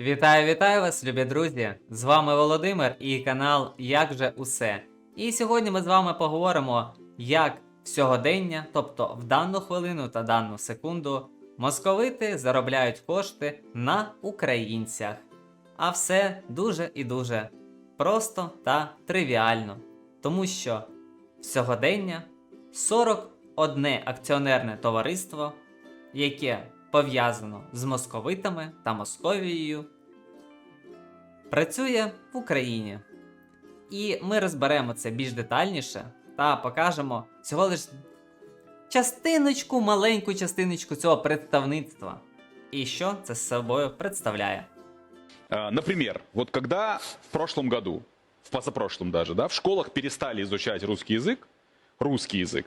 Вітаю, вітаю вас, любі друзі! З вами Володимир і канал Як же усе. І сьогодні ми з вами поговоримо, як в сьогодення, тобто в дану хвилину та дану секунду, московити заробляють кошти на українцях. А все дуже і дуже просто та тривіально. Тому що в сьогодення 41 акціонерне товариство, яке пов'язано з московитами та Московією, працює в Україні. І ми розберемо це більш детальніше та покажемо всього лиш частиночку, маленьку частиночку цього представництва. І що це з собою представляє. Например, вот когда в прошлом году, в позапрошлом даже, да, в школах перестали изучать русский язык, русский язык,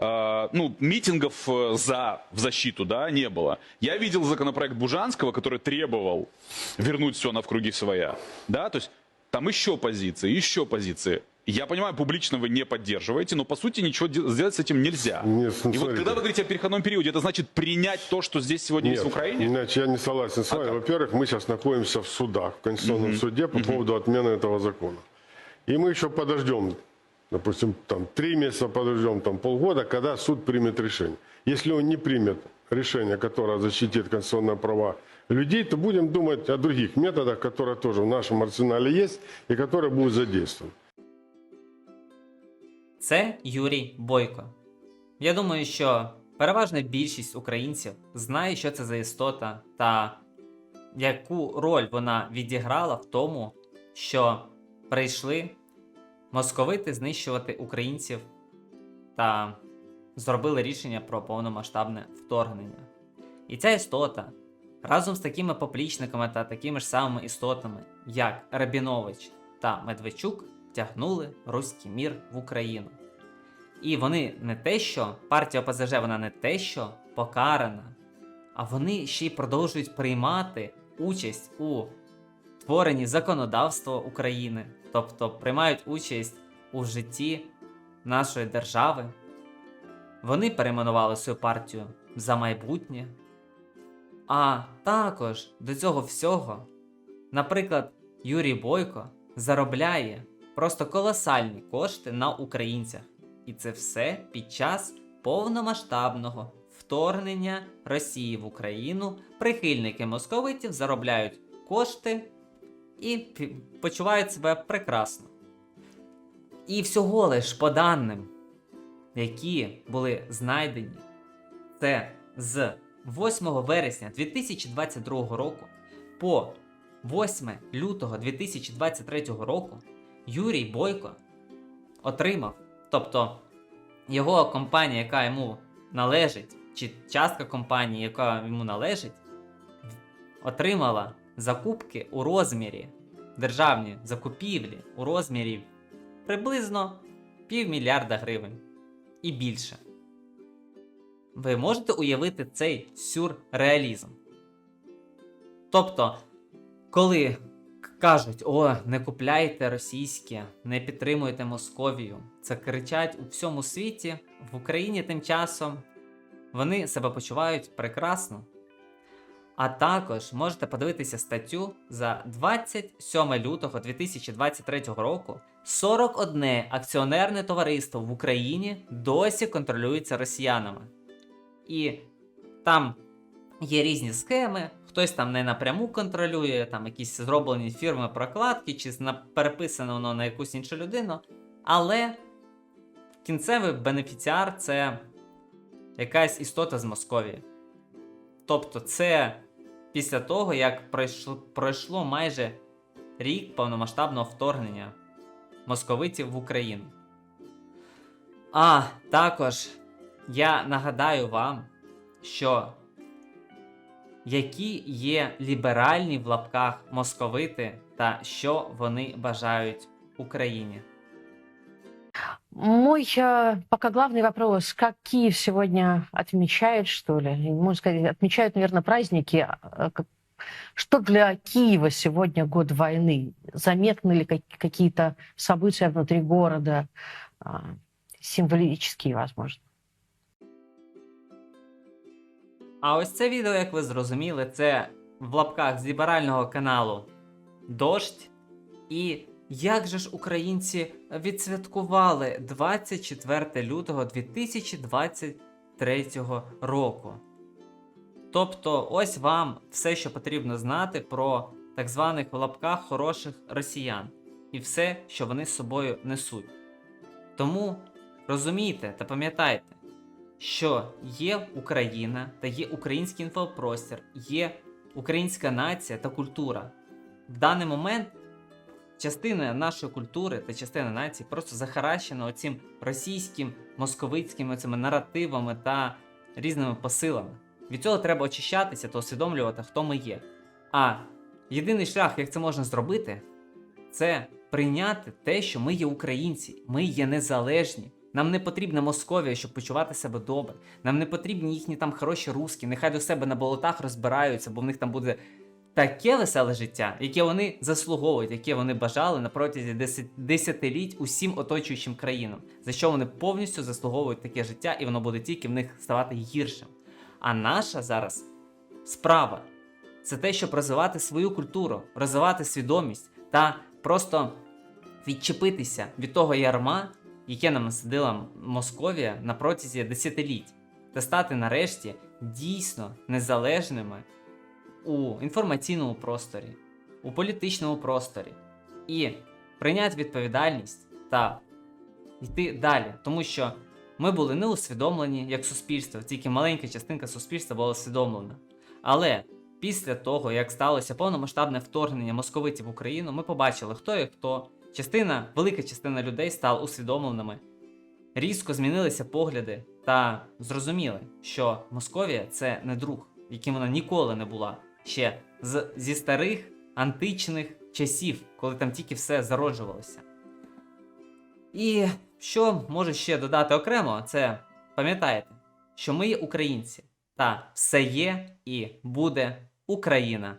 ну, митингов э, за, в защиту, да, не было. Я видел законопроект Бужанского, который требовал вернуть все на в круги своя, да, то есть там еще позиции, еще позиции. Я понимаю, публично вы не поддерживаете, но по сути ничего де- сделать с этим нельзя. Нет, И вот когда вы говорите о переходном периоде, это значит принять то, что здесь сегодня есть в Украине? Иначе я не согласен с А вами. как? Во-первых, мы сейчас находимся в судах, в Конституционном суде по поводу отмены этого закона. И мы еще подождем, допустим, там три месяца подождем, там полгода, когда суд примет решение. Если он не примет решение, которое защитит конституционные права людей, то будем думать о других методах, которые тоже в нашем арсенале есть и которые будут задействованы. Це Юрій Бойко. Я думаю, що переважна більшість українців знає, що це за істота та яку роль вона відіграла в тому, що прийшли московити знищувати українців та зробили рішення про повномасштабне вторгнення. І ця істота разом з такими поплічниками та такими ж самими істотами, як Рабінович та Медведчук, тягнули руський мір в Україну. І вони не те, що партія ОПЗЖ, вона не те, що покарана, а вони ще й продовжують приймати участь у творенні законодавства України, тобто приймають участь у житті нашої держави. Вони перейменували свою партію за майбутнє. А також до цього всього, наприклад, Юрій Бойко заробляє просто колосальні кошти на українцях. І це все під час повномасштабного вторгнення Росії в Україну. Прихильники московитів заробляють кошти і почувають себе прекрасно. І всього лиш по даним, які були знайдені, це з 8 вересня 2022 року по 8 лютого 2023 року Юрій Бойко отримав, тобто його компанія, яка йому належить, чи частка компанії, яка йому належить, отримала закупки у розмірі державні закупівлі у розмірі приблизно півмільярда гривень і більше. Ви можете уявити цей сюрреалізм. Тобто, коли кажуть, о, не купляйте російське, не підтримуйте Московію, це кричать у всьому світі, в Україні тим часом вони себе почувають прекрасно. А також можете подивитися статтю за 27 лютого 2023 року. 41 акціонерне товариство в Україні досі контролюється росіянами. І там є різні схеми, хтось там не напряму контролює, там якісь зроблені фірми прокладки, чи переписано воно на якусь іншу людину. Але кінцевий бенефіціар це якась істота з Московії. Тобто, це після того, як пройшло, пройшло майже рік повномасштабного вторгнення московитів в Україну. А також я нагадаю вам, що які є ліберальні в лапках московити та що вони бажають Україні. Мой э, пока главный вопрос, как Киев сегодня отмечает, что ли, или, можно сказать, отмечают, наверное, праздники. а, как- Что для Киева сегодня год войны? Заметны ли как- какие-то события внутри города, а, символические, возможно? А ось це відео, як ви зрозуміли, це в лапках з ліберального каналу Дождь. І як же ж українці відсвяткували 24 лютого 2023 року? Тобто, ось вам все, що потрібно знати про так званих в лапках хороших росіян і все, що вони з собою несуть. Тому розумійте та пам'ятайте, що є Україна та є український інфопростір, є українська нація та культура. В даний момент частина нашої культури та частина нації просто захаращена оцим російським, московицькими цими наративами та різними посилами. Від цього треба очищатися та усвідомлювати, хто ми є. А єдиний шлях, як це можна зробити, це прийняти те, що ми є українці, ми є незалежні. Нам не потрібна Московія, щоб почувати себе добре. Нам не потрібні їхні там хороші руски, нехай до себе на болотах розбираються, бо в них там буде таке веселе життя, яке вони заслуговують, яке вони бажали на протязі десятиліть усім оточуючим країнам, за що вони повністю заслуговують таке життя, і воно буде тільки в них ставати гіршим. А наша зараз справа це те, щоб розвивати свою культуру, розвивати свідомість та просто відчепитися від того ярма, яке нам насадила Московія на протязі десятиліть, та стати нарешті дійсно незалежними у інформаційному просторі, у політичному просторі і прийняти відповідальність та йти далі, тому що ми були не усвідомлені як суспільство, тільки маленька частинка суспільства була усвідомлена. Але після того, як сталося повномасштабне вторгнення московитів в Україну, ми побачили, хто є хто. Частина, велика частина людей стала усвідомленими. Різко змінилися погляди та зрозуміли, що Московія це не друг, яким вона ніколи не була ще з, зі старих античних часів, коли там тільки все зароджувалося. І що можу ще додати окремо, це пам'ятайте, що ми є українці, та все є і буде Україна.